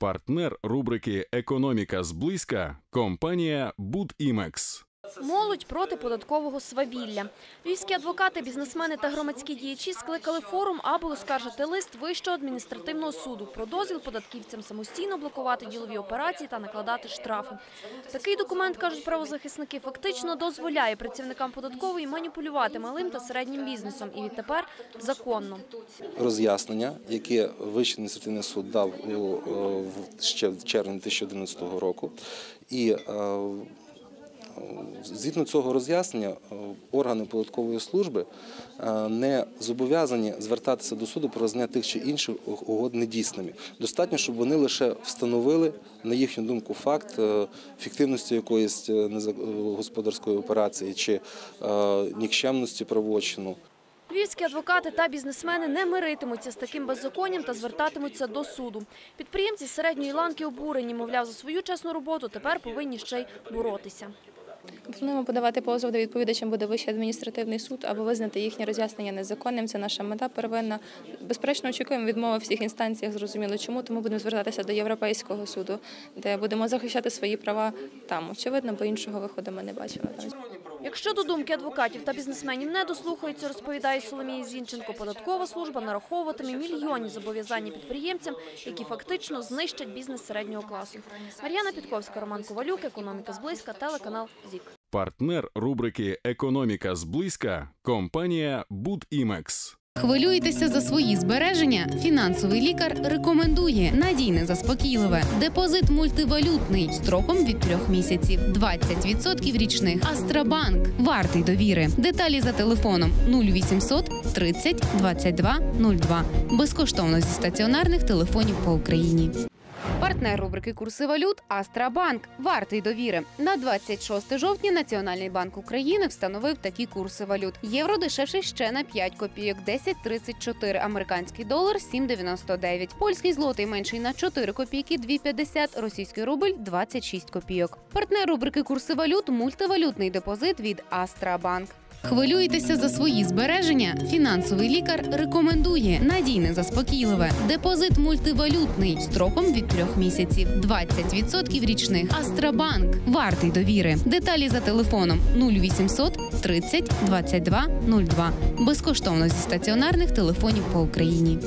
Партнер рубрики Економіка зблизька компанія Будімекс. Молодь проти податкового свавілля. Львівські адвокати, бізнесмени та громадські діячі скликали форум, аби оскаржити лист Вищого адміністративного суду про дозвіл податківцям самостійно блокувати ділові операції та накладати штрафи. Такий документ, кажуть правозахисники, фактично дозволяє працівникам податкової маніпулювати малим та середнім бізнесом і відтепер законно. роз'яснення, яке Вищий адміністративний суд дав е, ще в червні 2011 року. І е, згідно цього роз'яснення е, органи податкової служби е, не зобов'язані звертатися до суду про визнання тих чи інших угод недійсними. Достатньо, щоб вони лише встановили, на їхню думку, факт е, фіктивності якоїсь господарської операції чи нікчемності правочину. Львівські адвокати та бізнесмени не миритимуться з таким беззаконням та звертатимуться до суду. Підприємці середньої ланки обурені, мовляв, за свою чесну роботу тепер повинні ще й боротися. Плануємо подавати позов, до відповідачем буде Вищий адміністративний суд аби визнати їхнє роз'яснення незаконним. Це наша мета первинна. Безперечно, очікуємо відмови всіх інстанціях. Зрозуміло, чому тому будемо звертатися до Європейського суду, де будемо захищати свої права там. Очевидно, бо іншого виходу ми не бачимо. Якщо до думки адвокатів та бізнесменів не дослухаються, розповідає Соломія Зінченко, податкова служба нараховуватиме мільйонні зобов'язання підприємцям, які фактично знищать бізнес середнього класу. Мар'яна Підковська, Роман Ковалюк, економіка зблизька, телеканал ЗІК. Партнер рубрики Економіка зблизька компанія Будімекс. Хвилюєтеся за свої збереження? Фінансовий лікар рекомендує надійне заспокійливе. Депозит мультивалютний строком від трьох місяців, 20% річних. Астрабанк вартий довіри. Деталі за телефоном 0800 30 22 02. Безкоштовно зі стаціонарних телефонів по Україні. Партнер рубрики Курси валют Астрабанк вартий довіри. На 26 жовтня Національний банк України встановив такі курси валют. Євро дешевше ще на 5 копійок, 10,34, американський долар 7,99, польський злотий менший на 4 копійки, 2,50, російський рубль 26 копійок. Партнер рубрики Курси валют мультивалютний депозит від Астрабанк. Хвилюєтеся за свої збереження? Фінансовий лікар рекомендує надійне заспокійливе. Депозит мультивалютний строком від трьох місяців, 20% річних. Астрабанк вартий довіри. Деталі за телефоном 0800 30 22 02. Безкоштовно зі стаціонарних телефонів по Україні.